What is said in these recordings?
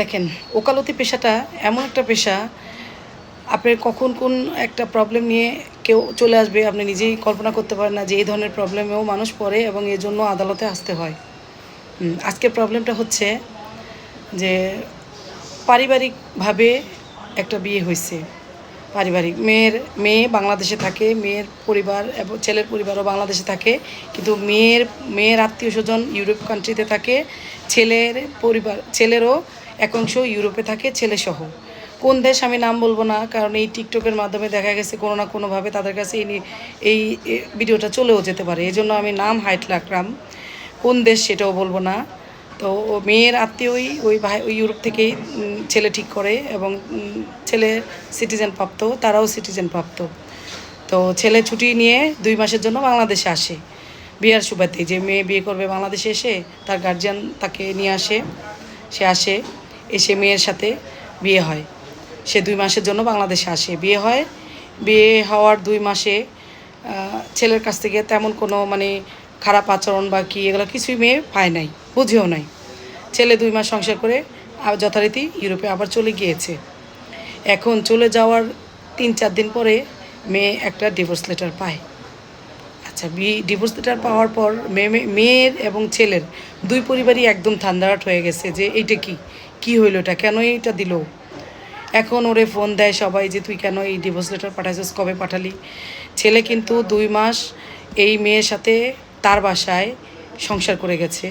দেখেন, ওকালতি পেশাটা এমন একটা পেশা আপনার কখন কোন একটা প্রবলেম নিয়ে কেউ চলে আসবে, আপনি নিজেই কল্পনা করতে পারেন না যে এই ধরনের প্রবলেমেও মানুষ পড়ে এবং এর জন্য আদালতে আসতে হয়। আজকের প্রবলেমটা হচ্ছে যে পারিবারিকভাবে একটা বিয়ে হয়েছে। পারিবারিক, মেয়ের, মেয়ে বাংলাদেশে থাকে, মেয়ের পরিবার এবং ছেলের পরিবারও বাংলাদেশে থাকে, কিন্তু মেয়ের মেয়ের আত্মীয় স্বজন ইউরোপ কান্ট্রিতে থাকে, ছেলের পরিবার, ছেলেরও একাংশ ইউরোপে থাকে, ছেলেসহ। কোন দেশ আমি নাম বলব না, কারণ এই টিকটকের মাধ্যমে দেখা গেছে কোনো না কোনোভাবে তাদের কাছে এই এই ভিডিওটা চলেও যেতে পারে। এই জন্য আমি নাম হাইট রাখলাম কোন দেশ সেটাও বলব না। তো মেয়ের আত্মীয়ই ওই ভাই, ওই ইউরোপ থেকেই ছেলে ঠিক করে এবং ছেলে সিটিজেন প্রাপ্ত, তারাও সিটিজেন প্রাপ্ত। তো ছেলে ছুটি নিয়ে দুই মাসের জন্য বাংলাদেশে আসে। বিয়ার সুবাদে যে মেয়ে বিয়ে করবে বাংলাদেশে এসে তার গার্জিয়ান তাকে নিয়ে আসে, সে আসে। এসে মেয়ের সাথে বিয়ে হয়। সে দুই মাসের জন্য বাংলাদেশে আসে। বিয়ে হয়। বিয়ে হওয়ার দুই মাসে ছেলের কাছ থেকে তেমন কোনো মানে খারাপ আচরণ বা কি এগুলো কিছুই মেয়ে পায় নাই, বুঝেও নাই। ছেলে দুই মাস সংসার করে যথারীতি ইউরোপে আবার চলে গিয়েছে। এখন চলে যাওয়ার তিন চার দিন পরে মেয়ে একটা ডিভোর্স লেটার পায়। আচ্ছা বি ডিভোর্স লেটার পাওয়ার পর মেয়ে মেয়ে- মেয়ের এবং ছেলের দুই পরিবারই একদম থান্ডারাট হয়ে গেছে যে এইটা কি? কি হইল এটা? কেন এইটা দিল? এখন ওরে ফোন দেয় সবাই যে, তুই কেন এই ডিভোর্স লেটার পাঠাইছিস? কবে পাঠালি? ছেলে কিন্তু দুই মাস এই মেয়ের সাথে তার বাসায় সংসার করে গেছে।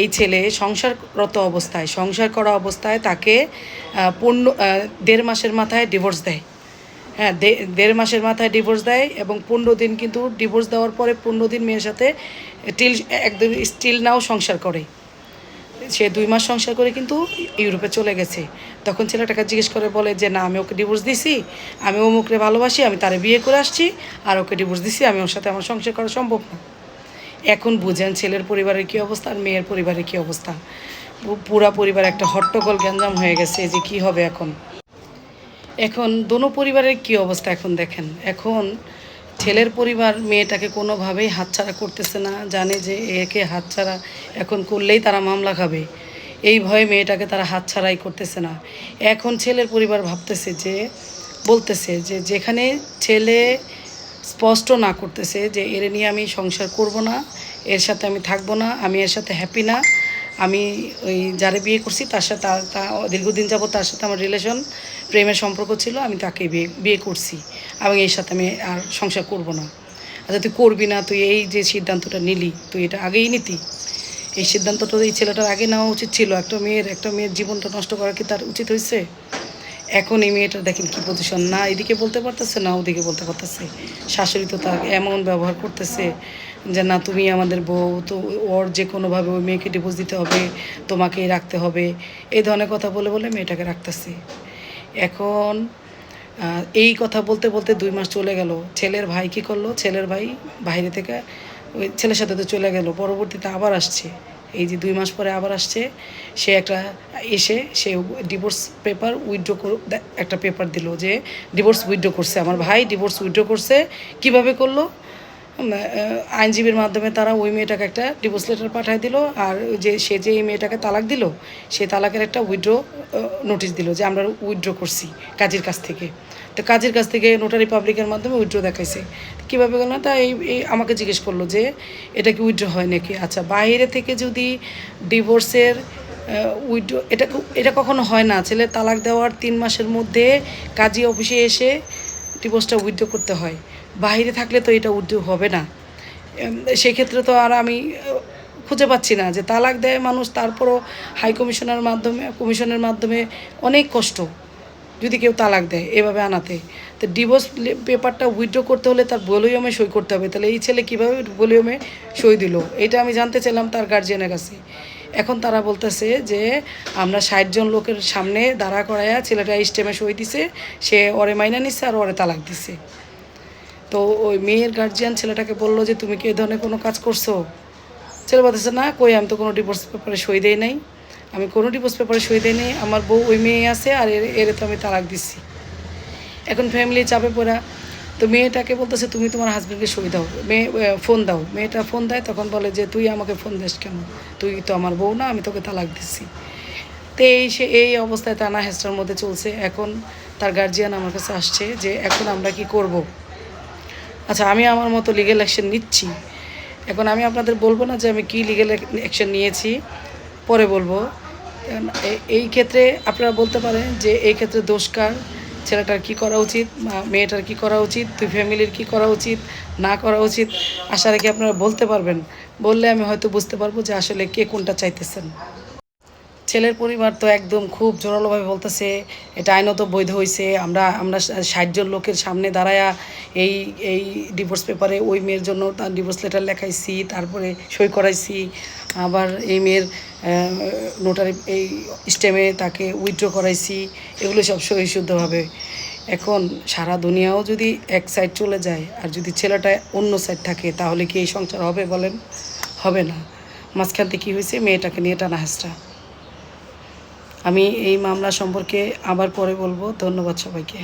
এই ছেলে সংসাররত অবস্থায়, সংসার করা অবস্থায় তাকে পূর্ণ দেড় মাসের মাথায় ডিভোর্স দেয়। হ্যাঁ দেড় মাসের মাথায় ডিভোর্স দেয় এবং পনেরো দিন কিন্তু ডিভোর্স দেওয়ার পরে পনেরো দিন মেয়ের সাথে টিল একদম স্টিল নাও সংসার করে। সে দুই মাস সংসার করে কিন্তু ইউরোপে চলে গেছে। তখন ছেলেটাকে জিজ্ঞেস করে বলে যে, না, আমি ওকে ডিভোর্স দিছি, আমি অমুকরে ভালোবাসি, আমি তারে বিয়ে করে আসছি, আর ওকে ডিভোর্স দিছি, আমি ওর সাথে আমার সংসার করা সম্ভব না। এখন বুঝেন ছেলের পরিবারের কী অবস্থা আর মেয়ের পরিবারের কী অবস্থা। পুরা পরিবার একটা হট্টগোল গ্যাঞ্জাম হয়ে গেছে যে কি হবে এখন। এখন দোনো পরিবারের কি অবস্থা এখন দেখেন। এখন ছেলের পরিবার মেয়েটাকে কোনোভাবেই হাতছাড়া করতেছে না, জানে যে একে হাতছাড়া এখন করলেই তারা মামলা খাবে। এই ভয়ে মেয়েটাকে তারা হাতছাড়াই করতেছে না। এখন ছেলের পরিবার ভাবতেছে যে, বলতেছে যে যেখানে ছেলে স্পষ্ট না করতেছে যে এর নিয়ে আমি সংসার করব না, এর সাথে আমি থাকব না, আমি এর সাথে হ্যাপি না, আমি ওই যারে বিয়ে করছি তার সাথে দীর্ঘদিন যাবত তার সাথে আমার রিলেশন প্রেমের সম্পর্ক ছিল, আমি তাকে বিয়ে বিয়ে করছি। এবং এর সাথে আমি আর সংসার করব না। আচ্ছা তুই করবি না, তুই এই যে সিদ্ধান্তটা নিলি, তুই এটা আগেই নিতি। এই সিদ্ধান্তটা এই ছেলেটার আগে নেওয়া উচিত ছিল, একটা মেয়ের একটা মেয়ের জীবনটা নষ্ট করা কি তার উচিত হয়েছে? এখন এই মেয়েটা দেখেন কি পজিশন না এদিকে বলতে পারতেছে, না ওদিকে বলতে পারতেছে। শাশুড়ি তো তার এমন ব্যবহার করতেছে যে, না, তুমি আমাদের বউ, তো ওর যে কোনোভাবে ওই মেয়েকে ডিভোর্স দিতে হবে, তোমাকেই রাখতে হবে। এই ধরনের কথা বলে বলে মেয়েটাকে রাখতেছে। এখন এই কথা বলতে বলতে দুই মাস চলে গেল। ছেলের ভাই কি করল? ছেলের ভাই বাইরে থেকে ওই ছেলের সাথে তো চলে গেল। পরবর্তীতে আবার আসছে। এই যে দুই মাস পরে আবার আসছে। সে একটা এসে সে ডিভোর্স পেপার উইথড্র একটা পেপার দিল যে ডিভোর্স উইথড্র করছে। আমার ভাই ডিভোর্স উইথড্র করছে। কীভাবে করল? আইনজীবীর মাধ্যমে তারা ওই মেয়েটাকে একটা ডিভোর্স লেটার পাঠিয়ে দিল, আর যে, সে যে এই মেয়েটাকে তালাক দিল, সে তালাকের একটা উইড্রো নোটিশ দিল যে আমরা উইথড্র করছি কাজের কাছ থেকে। তো কাজের কাছ থেকে নোটারি পাবলিকের মাধ্যমে উইড্রো দেখাইছে। কীভাবে গেল তা এই আমাকে জিজ্ঞেস করল যে, এটা কি উইড্রো হয় নাকি? আচ্ছা বাইরে থেকে যদি ডিভোর্সের উইড্রো এটা এটা কখনো হয় না। ছেলে তালাক দেওয়ার তিন মাসের মধ্যে কাজী অফিসে এসে ডিভোর্সটা উইথড্র করতে হয়। বাইরে থাকলে তো এটা উইথড্র হবে না। সেক্ষেত্রে তো আর আমি খুঁজে পাচ্ছি না যে তালাক দেয় মানুষ, তারপরও হাই কমিশনের মাধ্যমে কমিশনের মাধ্যমে অনেক কষ্ট যদি কেউ তালাক দেয় এভাবে আনাতে। তো ডিভোর্স পেপারটা উইথড্র করতে হলে তার ভলিউমে সই করতে হবে। তাহলে এই ছেলে কীভাবে ভলিউমে সই দিল? এটা আমি জানতে চাইলাম তার গার্জিয়ানের কাছে। এখন তারা বলতেছে যে আমরা ষাট জন লোকের সামনে দাঁড়া করাইয়া ছেলেটা স্টেমে সই দিছে, সে ওরে মাইনা নিচ্ছে আর ওরে তালাক দিছে। তো ওই মেয়ের গার্জিয়ান ছেলেটাকে বলল যে, তুমি কি এই ধরনের কোনো কাজ করছ? ছেলে বলতেছে, না, কই, আমি তো কোনো ডিভোর্স পেপারে সই দেই নাই। আমি কোনো ডিভোর্স পেপারে সই দেই নাই। আমার বউ ওই মেয়ে আছে আর এর এর তো আমি তালাক দিচ্ছি। এখন ফ্যামিলি চাপে পড়া। তো মেয়েটাকে বলতেছে, তুমি তোমার হাজব্যান্ডকে সই দাও। মেয়ে ফোন দাও। মেয়েটা ফোন দেয়, তখন বলে যে, তুই আমাকে ফোন দিস কেন? তুই তো আমার বউ না, আমি তোকে তালাক দিচ্ছি। তো এই সে, এই অবস্থায় টানা হেস্টার মধ্যে চলছে। এখন তার গার্জিয়ান আমার কাছে আসছে যে, এখন আমরা কি করব? আচ্ছা আমি আমার মতো লিগেল অ্যাকশন নিচ্ছি। এখন আমি আপনাদের বলব না যে আমি কি লিগেল অ্যাকশন নিয়েছি, পরে বলব। এই ক্ষেত্রে আপনারা বলতে পারেন যে এই ক্ষেত্রে দোষকার ছেলেটার কি করা উচিত? মেয়েটার কি করা উচিত? দুই ফ্যামিলির কি করা উচিত? না করা উচিত? আশা রেখে আপনারা বলতে পারবেন। বললে আমি হয়তো বুঝতে পারব যে আসলে কে কোনটা চাইতেছেন। ছেলের পরিবার তো একদম খুব জোরালোভাবে বলতেছে, এটা আইনত বৈধ হয়েছে আমরা আমরা ষাট জন লোকের সামনে দাঁড়ায়া এই এই ডিভোর্স পেপারে ওই মেয়ের জন্য তার ডিভোর্স লেটার লেখাইছি, তারপরে সই করাইছি, আবার এই মেয়ের নোটারি এই স্টেমে তাকে উইথড্র করাইছি, এগুলো সব সই শুদ্ধভাবে এখন সারা দুনিয়াও যদি এক সাইড চলে যায়, আর যদি ছেলেটা অন্য সাইড থাকে, তাহলে কি এই সংসার হবে বলেন? হবে না। মাঝখান থেকে কী হয়েছে? মেয়েটাকে নিয়ে টানা হাসটা আমি এই মামলা সম্পর্কে আবার পরে বলব। ধন্যবাদ সবাইকে।